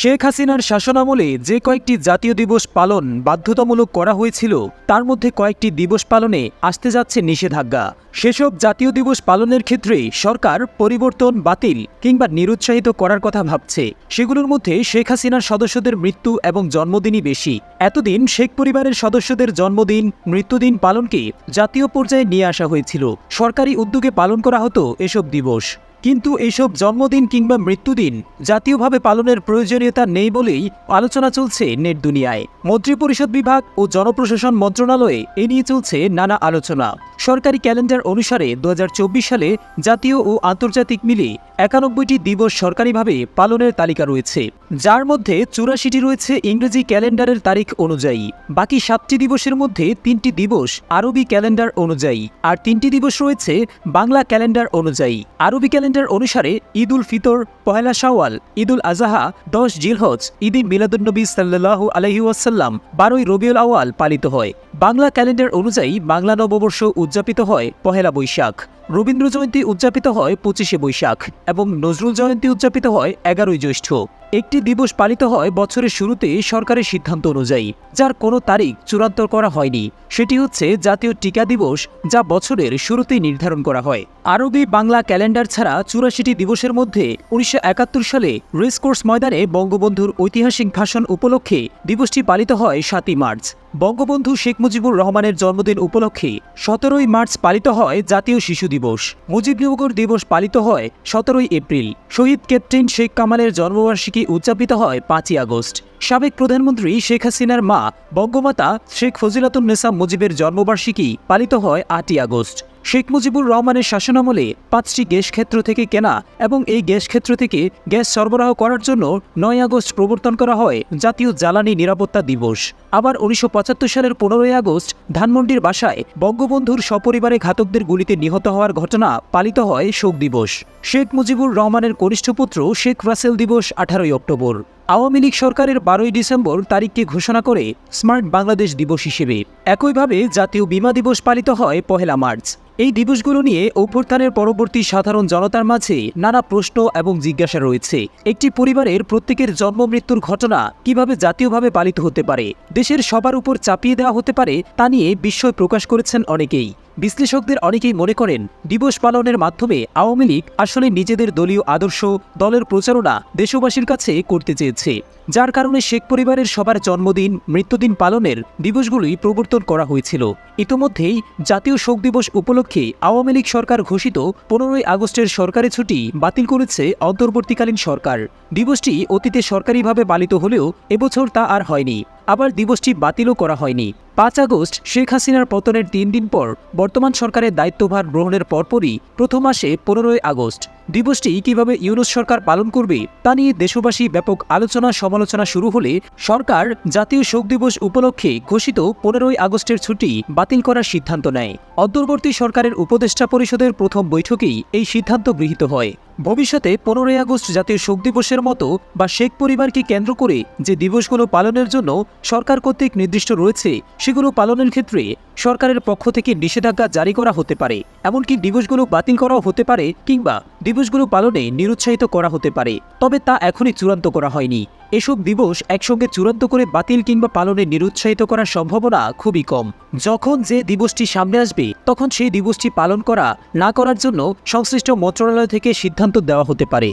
শেখ হাসিনার শাসনামলে যে কয়েকটি জাতীয় দিবস পালন বাধ্যতামূলক করা হয়েছিল, তার মধ্যে কয়েকটি দিবস পালনে আসতে যাচ্ছে নিষেধাজ্ঞা। সেসব জাতীয় দিবস পালনের ক্ষেত্রে সরকার পরিবর্তন, বাতিল কিংবা নিরুৎসাহিত করার কথা ভাবছে। সেগুলোর মধ্যে শেখ হাসিনার সদস্যদের মৃত্যু এবং জন্মদিনই বেশি। এতদিন শেখ পরিবারের সদস্যদের জন্মদিন, মৃত্যুদিন পালনকে জাতীয় পর্যায়ে নিয়ে আসা হয়েছিল। সরকারি উদ্যোগে পালন করা হতো এসব দিবস। কিন্তু এইসব জন্মদিন কিংবা মৃত্যুদিন জাতীয়ভাবে পালনের প্রয়োজনীয়তা নেই বলেই আলোচনা চলছে নেট দুনিয়ায়। মন্ত্রিপরিষদ বিভাগ ও জনপ্রশাসন মন্ত্রণালয়ে এ নিয়ে চলছে নানা আলোচনা। সরকারি ক্যালেন্ডার অনুসারে দু হাজার চব্বিশ সালে জাতীয় ও আন্তর্জাতিক মিলে একানব্বইটি দিবস সরকারিভাবে পালনের তালিকা রয়েছে। যার মধ্যে চুরাশিটি রয়েছে ইংরেজি ক্যালেন্ডারের তারিখ অনুযায়ী। বাকি সাতটি দিবসের মধ্যে তিনটি দিবস আরবি ক্যালেন্ডার অনুযায়ী। আর তিনটি দিবস রয়েছে বাংলা ক্যালেন্ডার অনুযায়ী। আরবি ক্যালেন্ডার অনুসারে ঈদ উল ফিতর পহেলা শাওয়াল উল আজাহা, দশ জিলহজ, ঈদে মিলাদুন্নবী সাল্লাহ আলহিউসাল্লাম বারোই রবিউল আওয়াল পালিত হয়। বাংলা ক্যালেন্ডার অনুযায়ী বাংলা নববর্ষ উদযাপিত হয় পহেলা বৈশাখ। রবীন্দ্র জয়ন্তী উদযাপিত হয় পঁচিশে বৈশাখ এবং নজরুল জয়ন্তী উদযাপিত হয় এগারোই জ্যৈষ্ঠ। একটি দিবস পালিত হয় বছরের শুরুতে সরকারের সিদ্ধান্ত অনুযায়ী, যার কোনো তারিখ চূড়ান্ত করা হয়নি। সেটি হচ্ছে জাতীয় টিকা দিবস, যা বছরের শুরুতেই নির্ধারণ করা হয়। আরবি বাংলা ক্যালেন্ডার ছাড়া চুরাশিটি দিবসের মধ্যে উনিশশো একাত্তর সালে রেসকোর্স ময়দানে বঙ্গবন্ধুর ঐতিহাসিক ভাষণ উপলক্ষে দিবসটি পালিত হয় সাতই মার্চ। বঙ্গবন্ধু শেখ মুজিবুর রহমানের জন্মদিন উপলক্ষে সতেরোই মার্চ পালিত হয় জাতীয় শিশু দিবস। মুজিবনগর দিবস পালিত হয় সতেরোই এপ্রিল। শহীদ ক্যাপ্টেন শেখ কামালের জন্মবার্ষিকী উদযাপিত হয় পাঁচই আগস্ট। সাবেক প্রধানমন্ত্রী শেখ হাসিনার মা, বঙ্গমাতা শেখ ফজিলাতুন্নেসা মুজিবের জন্মবার্ষিকী পালিত হয় আটই আগস্ট। শেখ মুজিবুর রহমানের শাসনামলে পাঁচটি গ্যাস ক্ষেত্র থেকে কেনা এবং এই গ্যাস ক্ষেত্র থেকে গ্যাস সরবরাহ করার জন্য নয় আগস্ট প্রবর্তন করা হয় জাতীয় জ্বালানি নিরাপত্তা দিবস। আবার উনিশশো পঁচাত্তর সালের পনেরোই আগস্ট ধানমন্ডির বাসায় বঙ্গবন্ধুর সপরিবারে ঘাতকদের গুলিতে নিহত হওয়ার ঘটনা পালিত হয় শোক দিবস। শেখ মুজিবুর রহমানের কনিষ্ঠ পুত্র শেখ রাসেল দিবস আঠারোই অক্টোবর। আওয়ামী লীগ সরকারের বারোই ডিসেম্বর তারিখকে ঘোষণা করে স্মার্ট বাংলাদেশ দিবস হিসেবে। একইভাবে জাতীয় বিমা দিবস পালিত হয় পহেলা মার্চ। এই দিবসগুলো নিয়ে অভ্যুত্থানের পরবর্তী সাধারণ জনতার মাঝে নানা প্রশ্ন এবং জিজ্ঞাসা রয়েছে। একটি পরিবারের প্রত্যেকের জন্ম মৃত্যুর ঘটনা কীভাবে জাতীয়ভাবে পালিত হতে পারে? দেশের সবার উপর চাপিয়ে দেওয়া হতে পারে তা নিয়ে বিস্ময় প্রকাশ করেছেন অনেকেই। বিশ্লেষকদের অনেকেই মনে করেন, দিবস পালনের মাধ্যমে আওয়ামী লীগ আসলে নিজেদের দলীয় আদর্শ, দলের প্রচারণা দেশবাসীর কাছে করতে চেয়েছে। যার কারণে শেখ পরিবারের সবার জন্মদিন, মৃত্যুদিন পালনের দিবসগুলোই প্রবর্তন করা হয়েছিল। ইতোমধ্যেই জাতীয় শোক দিবস উপলক্ষে আওয়ামী লীগ সরকার ঘোষিত পনেরোই আগস্টের সরকারি ছুটি বাতিল করেছে অন্তর্বর্তীকালীন সরকার। দিবসটি অতীতে সরকারিভাবে পালিত হলেও এবছর তা আর হয়নি। আবার দিবসটি বাতিলও করা হয়নি। পাঁচ আগস্ট শেখ হাসিনার পতনের তিন দিন পর বর্তমান সরকারের দায়িত্বভার গ্রহণের পরপরই প্রথম মাসে পনেরোই আগস্ট। দিবসটি কীভাবে ইউনুস সরকার পালন করবে তা নিয়ে দেশবাসী ব্যাপক আলোচনা সমালোচনা শুরু হলে সরকার জাতীয় শোক দিবস উপলক্ষে ঘোষিত পনেরোই আগস্টের ছুটি বাতিল করার সিদ্ধান্ত নেয়। অন্তর্বর্তী সরকারের উপদেষ্টা পরিষদের প্রথম বৈঠকেই এই সিদ্ধান্ত গৃহীত হয়। ভবিষ্যতে পনেরোই আগস্ট জাতীয় শোক দিবসের মতো বা শেখ পরিবারকে কেন্দ্র করে যে দিবসগুলো পালনের জন্য সরকার কর্তৃক নির্দিষ্ট রয়েছে, সেগুলো পালনের ক্ষেত্রে সরকারের পক্ষ থেকে নিষেধাজ্ঞা জারি করা হতে পারে। এমনকি দিবসগুলো বাতিল করাও হতে পারে কিংবা দিবসগুলো পালনে নিরুৎসাহিত করা হতে পারে, তবে তা এখনই চূড়ান্ত করা হয়নি। এসব দিবস একসঙ্গে চূড়ান্ত করে বাতিল কিংবা পালনে নিরুৎসাহিত করার সম্ভাবনা খুবই কম। যখন যে দিবসটি সামনে আসবে, তখন সেই দিবসটি পালন করা না করার জন্য সংশ্লিষ্ট মন্ত্রণালয় থেকে সিদ্ধান্ত দেওয়া হতে পারে।